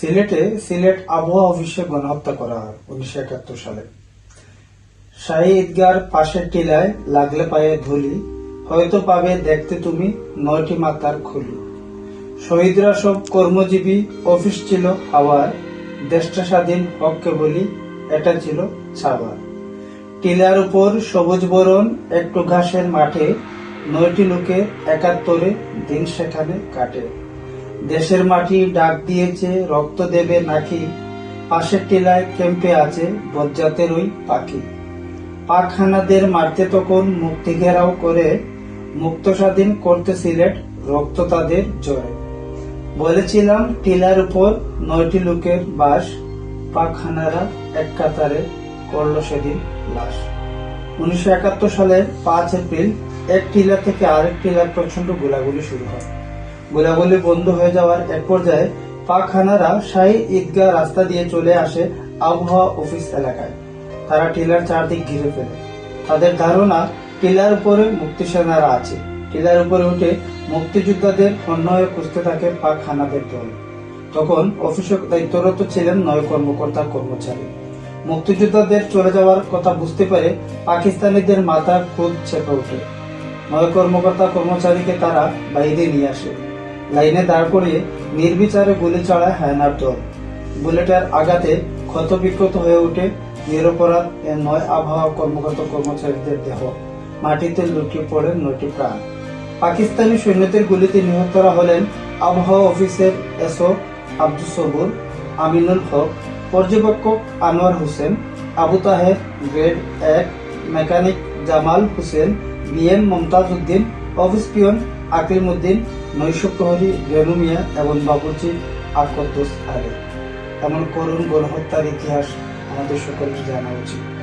সিলেটে সিলেট আবহাওয়া অফিসে গণহত্যা করা হয় উনিশশো একাত্তর সালে। শাহী ঈদগার পাশের টিলায় লাগলে পায়ে ধুলি, হয়তো পাবে দেখতে তুমি নয়টি মাতার খুলি। শহীদরা সব কর্মজীবী অফিস ছিল হাওয়ার, দেশটা স্বাধীন হককে বলি এটা ছিল ছাবার টিলার উপর সবুজ বরণ, একটু ঘাসের মাঠে, নয়টি লোকে একাত্তরে দিন সেখানে কাটে। দেশের মাটি ডাক দিয়েছে, রক্ত দেবে নাকি? পাশের টিলায় ক্যাম্পে আছে বজ্জাতের ওই পাখি। পাকখানাদের মারতে তখন মুক্তি ঘেরাও করে মুক্ত স্বাধীন করতে সিলেট রক্ত তাদের জয়। বলেছিলাম, টিলার উপর নয়টি লোকের বাস, পাকখানারা এক কাতারে করল সেদিন লাশ। উনিশশো একাত্তর সালের পাঁচ এপ্রিল, এক টিলা থেকে আরেক টিলার প্রচণ্ড গোলাগুলি শুরু হয়। গোলাগুলি বন্ধ হয়ে যাওয়ার এক পর্যায়ে পাকখানারা শাহী ঈদগাহ রাস্তা দিয়ে চলে আসে আবহাওয়া অফিস এলাকায়। তারা টিলার চারদিক ঘিরে ফেলে। তাদের ধারণা, টিলার উপরে মুক্তি সেনারা আছে। টিলার উপরে উঠে মুক্তিযোদ্ধাদের অন্যয়ে খুঁজতে থাকে পাক হানাদের দল। তখন অফিসে দায়িত্বরত ছিলেন নয় কর্মকর্তা কর্মচারী। মুক্তিযোদ্ধাদের চলে যাওয়ার কথা বুঝতে পেরে পাকিস্তানিদের মাথা খুব চেপে ওঠে। নয় কর্মকর্তা কর্মচারীকে তারা বাইরে নিয়ে আসে। লাইনে দাঁড় করিয়ে নির্বিচারে গুলি চড়ায় হায়নার দল। বুলেটের আঘাতে ক্ষতবিক্ষত হয়ে ওঠে নিরপরাধ এ নয় আবহাওয়া কর্মকর্তা কর্মচারীদের দেহ। মাটিতে লুটিয়ে পড়ে নয়টি প্রাণ। পাকিস্তানি সৈন্যদের গুলিতে নিহতরা হলেন আবহাওয়া অফিসের এসও আব্দুল সবুর, আমিনুল হক, পর্যবেক্ষক আনোয়ার হোসেন, আবু তাহের গ্রেড এক, mechanic Jamal Hossain BM Momtaz Uddin, office peon Aklim Uddin নৈশ প্রহরী রেনু মিয়া এবং বাবুজি আকদ্দোস আলী। এমন করুণ গণহত্যার ইতিহাস আমাদের সকলকে জানা উচিত।